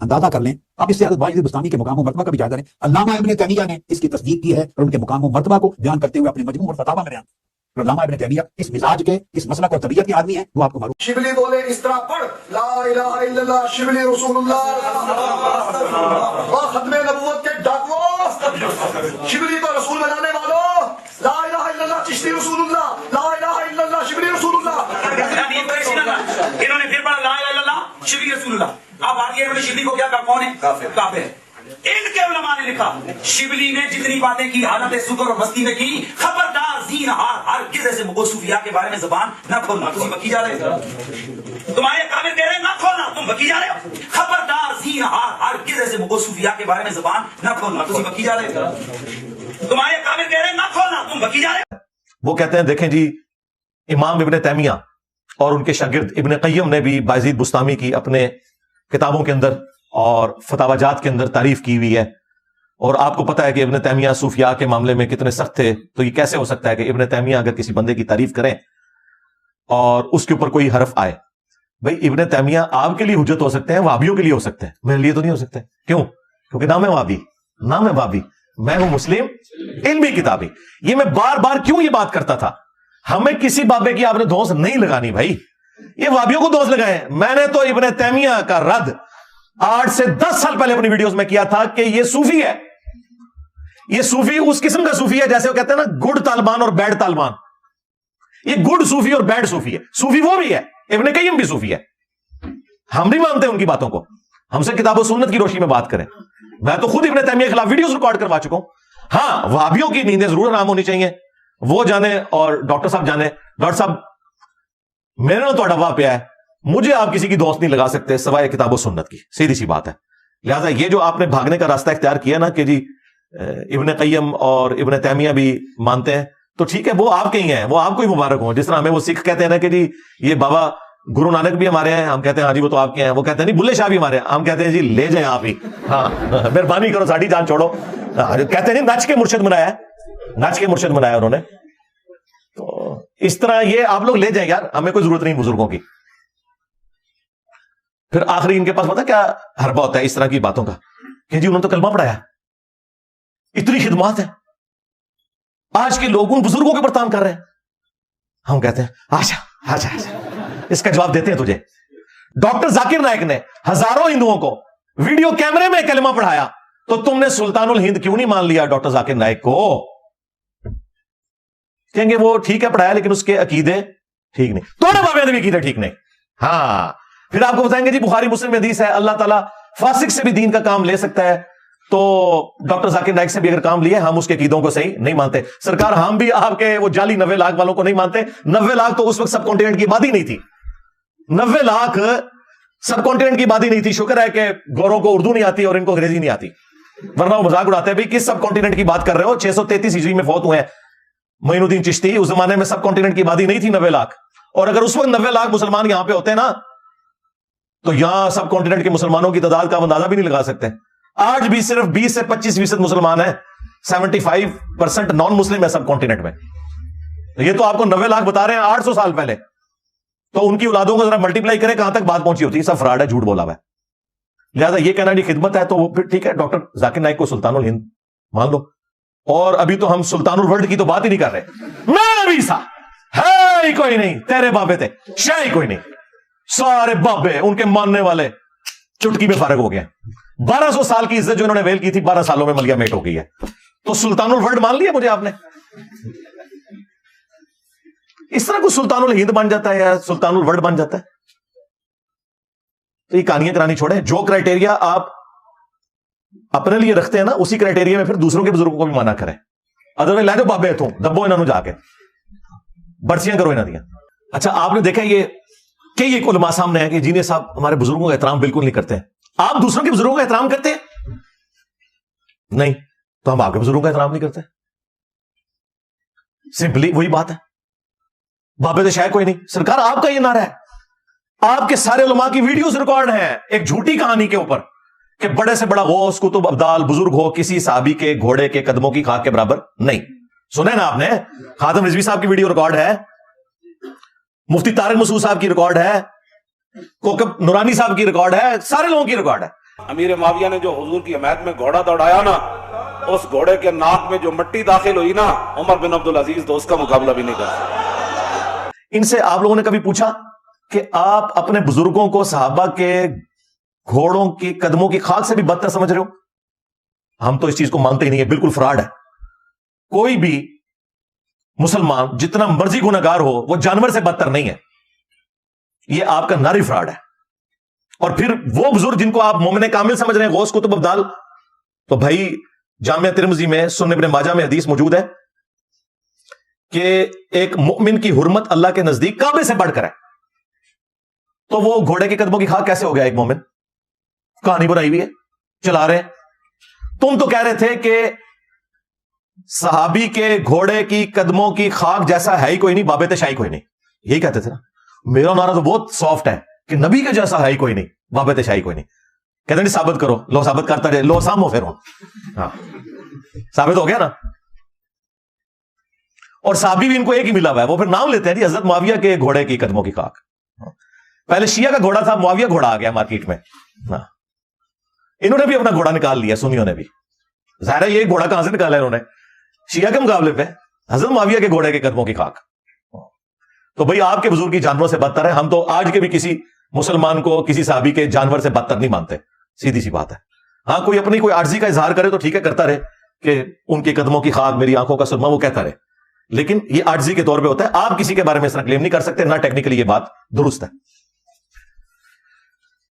اندازہ کر لیں اب اس سے حضرت باجد بستانی کے مقام و مرتبہ کا بھی جائزہ لیں۔ علامہ ابن تیمیہ نے اس کی تصدیق کی ہے اور ان کے مقام و مرتبہ کو بیان کرتے ہوئے اپنے مجموع اور فتاوا میں بیان اور علامہ ابن تیمیہ اس مزاج کے، اس مسلک اور طبیعت کے آدمی ہیں، وہ آپ کو معلوم شبلی بولے اس طرح پڑھ۔ لا الہ الا اللہ، شبلی رسول اللہ اور ختم نبوت کے ڈاکو۔ شبلی کو رسول بنانے والوں۔ لا الہ الا اللہ، چشتی رسول اللہ لا الہ الا اللہ شبلی رسول اللہ یعنی یہ پریشان نہ انہوں نے پھر پڑھا لا الہ الا اللہ شبلی رسول اللہ اب آگے انہوں نے شبلی کو کیا کہا؟ کون ہے؟ کافر۔ ہے۔ ان کے علماء نے لکھا شبلی نے جتنی باتیں کی حالت سکر اور مستی میں کی خبردار زین ہار ہر کسی سے مغول صوفیاء کے بارے میں زبان نہ کھولنا۔ تم بکی جا رہے ہو۔ تمہارے کافر کہہ رہے ہیں نہ کھولنا تم بکی جا رہے ہو۔ خبردار زین ہار ہر کسی سے مغول صوفیاء کے بارے میں زبان نہ کھولنا۔ تم بکی جا رہے ہو۔ تمہارے کافر کہہ رہے ہیں نہ کھولنا تم بکی جا رہے ہو۔ وہ کہتے ہیں دیکھیں جی امام ابن تیمیہ اور ان کے شاگرد ابن قیم نے بھی بازید بستامی کی اپنے کتابوں کے اندر اور فتح جات کے اندر تعریف کی ہوئی ہے۔ اور آپ کو پتا ہے کہ ابن تیمیہ صوفیاء کے معاملے میں کتنے سخت تھے، تو یہ کیسے ہو سکتا ہے کہ ابن تیمیہ اگر کسی بندے کی تعریف کریں اور اس کے اوپر کوئی حرف آئے؟ بھائی، ابن تیمیہ آپ کے لیے حجت ہو سکتے ہیں وابیوں کے لیے ہو سکتے ہیں۔ میرے لیے تو نہیں ہو سکتے۔ کیوں؟ کیونکہ نام ہے وابی نام ہے وابی میں ہوں مسلم علمی کتابی۔ یہ میں بار بار کیوں یہ بات کرتا تھا؟ ہمیں کسی بابے کی آپ نے دوست نہیں لگانی بھائی۔ یہ وابیوں کو دوست لگائے میں نے تو ابن تیمیہ کا رد آٹھ سے دس سال پہلے اپنی ویڈیوز میں کیا تھا کہ یہ صوفی ہے۔ یہ صوفی اس قسم کا صوفی ہے جیسے وہ کہتے ہیں نا گڈ طالبان اور بیڈ طالبان۔ یہ گڈ صوفی اور بیڈ صوفی ہے۔ صوفی وہ بھی ہے، ابن قیم بھی صوفی ہے۔ ہم نہیں مانتے ان کی باتوں کو۔ ہم سے کتاب و سنت کی روشنی میں بات کریں۔ میں تو خود ابن تیمیہ کے خلاف ویڈیوز ریکارڈ کروا چکا ہوں۔ ہاں وابیوں کی نیندیں ضرور آرام ہونی چاہیے۔ وہ جانے اور ڈاکٹر صاحب جانے۔ ڈاکٹر صاحب میرے نا تو وا ہے۔ مجھے آپ کسی کی دوست نہیں لگا سکتے سوائے کتاب و سنت کی۔ سیدھی سی بات ہے۔ لہٰذا یہ جو آپ نے بھاگنے کا راستہ اختیار کیا نا کہ جی ابن قیم اور ابن تیمیہ بھی مانتے ہیں، تو ٹھیک ہے، وہ آپ کے ہی ہیں، وہ آپ کو ہی مبارک ہوں۔ جس طرح ہمیں وہ سکھ کہتے ہیں نا کہ جی یہ بابا گرو نانک بھی ہمارے ہیں، ہم کہتے ہیں ہاں جی وہ تو آپ کے ہیں۔ وہ کہتے ہیں نہیں، بلے شاہ بھی ہمارے ہیں۔ ہم کہتے ہیں جی لے جائیں آپ ہی۔ ہاں مہربانی کرو ساڑھی جان چھوڑو۔ ہاں، کہتے ہیں نچ کے مرشد منایا نچ کے مرشد منایا انہوں نے۔ اس طرح یہ آپ لوگ لے جائیں یار، ہمیں کوئی ضرورت نہیں بزرگوں کی۔ پھر آخری ان کے پاس پتا کیا حربہ ہوتا ہے، اس طرح کی باتوں کا۔ کہ جی انہوں نے تو کلمہ پڑھایا۔ اتنی خدمات ہے آج کے لوگ ان بزرگوں کے برتان کر رہے ہیں۔ ہم کہتے ہیں آجا آجا آجا اس کا جواب دیتے ہیں تجھے۔ ڈاکٹر ذاکر نائک نے ہزاروں ہندوؤں کو ویڈیو کیمرے میں کلمہ پڑھایا۔ تو تم نے سلطان الہند کیوں نہیں مان لیا ڈاکٹر ذاکر نائک کو؟ کہیں گے وہ ٹھیک ہے پڑھایا لیکن اس کے عقیدے ٹھیک نہیں۔ توڑے بابے نے بھی عقیدے ٹھیک نہیں۔ ہاں۔ پھر آپ کو بتائیں گے جی بخاری مسلم حدیث ہے، اللہ تعالیٰ فاسق سے بھی دین کا کام لے سکتا ہے۔ تو ڈاکٹر ذاکر نائک سے بھی اگر کام لیے، ہم اس کے عقیدوں کو صحیح نہیں مانتے۔ سرکار، ہم بھی آپ کے وہ جعلی نوے لاکھ والوں کو نہیں مانتے۔ نوے لاکھ تو اس وقت سب کانٹیننٹ کی آبادی نہیں تھی۔ نوے لاکھ سب کانٹیننٹ کی آبادی نہیں تھی۔ شکر ہے کہ گوروں کو اردو نہیں آتی اور ان کو انگریزی نہیں آتی۔ ورنہ وہ مذاق اڑاتے ہیں کس سب کانٹیننٹ کی بات کر رہے ہو؟ چھ سو تینتیس عیسوی میں فوت ہوئے ہیں۔ معین الدین چشتی اس زمانے میں سب کانٹیننٹ کی آبادی نہیں تھی نوے لاکھ۔ اور اگر اس وقت نوے لاکھ مسلمان یہاں پہ ہوتے نا، تو یہاں سب کانٹیننٹ کے مسلمانوں کی تعداد کا اندازہ بھی نہیں لگا سکتے۔ آج بھی صرف بیس سے پچیس فیصد مسلمان ہیں۔ Seventy five percent non Muslim ہے سب کانٹیننٹ میں۔ یہ تو آپ کو نوے لاکھ بتا رہے ہیں آٹھ سو سال پہلے۔ تو ان کی اولادوں کو ذرا ملٹی پلائی کرے کہاں تک بات پہنچی ہوتی۔ ہے سب فراڈ ہے، جھوٹ بولا ہوا ہے۔ لہٰذا یہ کہنا جی خدمت ہے تو وہ پھر ٹھیک ہے۔ ڈاکٹر ذاکر نائک کو سلطان الہند مان لو۔ اور ابھی تو ہم سلطان الورلڈ کی تو بات ہی نہیں کر رہے۔ میں ابھی سا ہے ہی کوئی نہیں، تیرے بابے تھے شاہ ہی کوئی نہیں۔ سارے بابے، ان کے ماننے والے، چٹکی میں فارغ ہو گئے۔ بارہ سو سال کی عزت جو انہوں نے ویل کی تھی، بارہ سالوں میں ملیا میٹ ہو گئی ہے۔ تو سلطان الورلڈ مان لیا مجھے آپ نے؟ اس طرح کو سلطان الہند بن جاتا ہے یا سلطان الورلڈ بن جاتا ہے؟ تو یہ کہانیاں کرانی چھوڑیں۔ جو کرائٹیریا آپ اپنے لیے رکھتے ہیں نا، اسی کرائٹیریا میں پھر دوسروں کے بزرگوں کو بھی مانا کریں۔ ادر لے دو بابے تو دبو انہوں جا کے۔ برسیاں کرو انہوں دیا۔ اچھا آپ نے دیکھا یہ کئی ایک علماء سامنے ہے کہ جنہیں صاحب ہمارے بزرگوں کا احترام بالکل نہیں کرتے۔ آپ دوسروں کے بزرگوں کا احترام کرتے؟ ہیں نہیں، تو ہم آپ کے بزرگوں کا احترام نہیں کرتے۔ سمپلی وہی بات ہے۔ بابے تو شاید کوئی نہیں۔ سرکار، آپ کا یہ نعرہ ہے۔ آپ کے سارے علماء کی ویڈیوز ریکارڈ ہیں۔ ایک جھوٹی کہانی کے اوپر۔ کہ بڑے سے بڑا غوث کتب ابدال بزرگ ہو کسی صحابی کے گھوڑے کے قدموں کی خاک کے برابر؟ نہیں۔ سنے نا آپ نے؟ خادم رضوی صاحب کی ویڈیو ریکارڈ ہے۔ مفتی تارک مسعود صاحب کی ریکارڈ ہے۔ کوکب نورانی صاحب کی ریکارڈ ہے۔ سارے لوگوں کی ریکارڈ ہے۔ امیر معاویہ نے جو حضور کی حمایت میں گھوڑا دوڑایا نا اس گھوڑے کے ناک میں جو مٹی داخل ہوئی نا عمر بن عبدالعزیز تو اس کا مقابلہ بھی نہیں کر ان سے آپ لوگوں نے کبھی پوچھا کہ آپ اپنے بزرگوں کو صحابہ کے گھوڑوں کی قدموں کی خاک سے بھی بدتر سمجھ رہے ہو؟ ہم تو اس چیز کو مانتے ہی نہیں ہے بالکل فراڈ ہے کوئی بھی مسلمان جتنا مرضی گناگار ہو، وہ جانور سے بدتر نہیں ہے۔ یہ آپ کا ناری فراڈ ہے۔ اور پھر وہ بزرگ جن کو آپ مومن کامل سمجھ رہے ہیں، غوث کتب ابدال، تو بھائی جامعہ ترمزی میں سنن ابن ماجہ میں حدیث موجود ہے کہ ایک مؤمن کی حرمت اللہ کے نزدیک کعبے سے بڑھ کر ہے۔ تو وہ گھوڑے کے قدموں کی خاک کیسے ہو گیا ایک مومن؟ کہانی بنائی ہوئی ہے، چلا رہے ہیں۔ تم تو کہہ رہے تھے کہ صحابی کے گھوڑے کی قدموں کی خاک جیسا ہے ہی کوئی نہیں بابے شاہی کوئی نہیں۔ یہی کہتے تھے۔ نا میرا نعرہ تو بہت سافٹ ہے کہ نبی کے جیسا ہے ہی کوئی نہیں بابے شاہی کوئی نہیں۔ کہتے نہیں، ثابت کرو، لو ثابت کرتا رہے، لو سام ہو پھر ہاں۔ ثابت ہو گیا نا۔ اور صحابی بھی ان کو ایک ہی ملا ہوا ہے، وہ پھر نام لیتے ہیں جی حضرت معاویہ کے گھوڑے کی قدموں کی خاک۔ ہاں۔ پہلے شیعہ کا گھوڑا تھا، معاویہ گھوڑا آ گیا مارکیٹ میں۔ ہاں۔ انہوں نے بھی اپنا گھوڑا نکال لیا، سنیوں نے بھی۔ ظاہر ہے یہ گھوڑا کہاں سے نکالا انہوں نے؟ شیعہ کے مقابلے پہ۔ حضرت معاویہ کے گھوڑے کے قدموں کی خاک۔ تو بھائی، آپ کے بزرگ کی جانوروں سے بدتر ہے ہم تو آج کے بھی کسی مسلمان کو، کسی صحابی کے جانور سے بدتر نہیں مانتے۔ سیدھی سی بات ہے۔ ہاں کوئی اپنی کوئی عارضی کا اظہار کرے تو ٹھیک ہے، کرتا رہے کہ ان کے قدموں کی خاک، میری آنکھوں کا سرما، وہ کہتا رہے۔ لیکن یہ عارضی کے طور پہ ہوتا ہے، آپ کسی کے بارے میں اس طرح کلیم نہیں کر سکتے، نہ ٹیکنیکلی یہ بات درست ہے۔